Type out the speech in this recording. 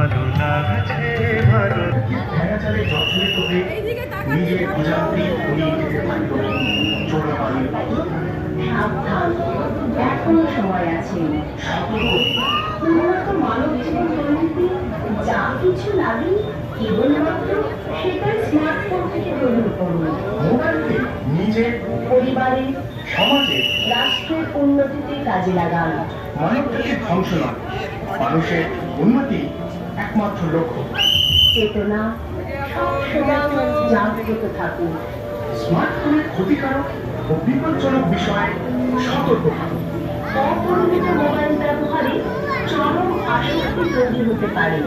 ভালো হয়ে মতো সাবধান এখনও সময় আছে যা কিছু লাগে কেবলমাত্র সেটা স্মার্টফোন থেকে গ্রহণ করুন পরিবারে সমাজে রাষ্ট্রের উন্নতিতে কাজে লাগান মানবটাকে ধ্বংস নয় মানুষের উন্নতি একমাত্র লক্ষ্য। চেতনা সবসময় জাগ্রত থাকুন। স্মার্টফোনের ক্ষতিকারক ও বিপজ্জনক বিষয়ে সতর্ক থাকুন। অপরিমিত মোবাইল ব্যবহারে চরম আসক্তি তৈরি হতে পারে।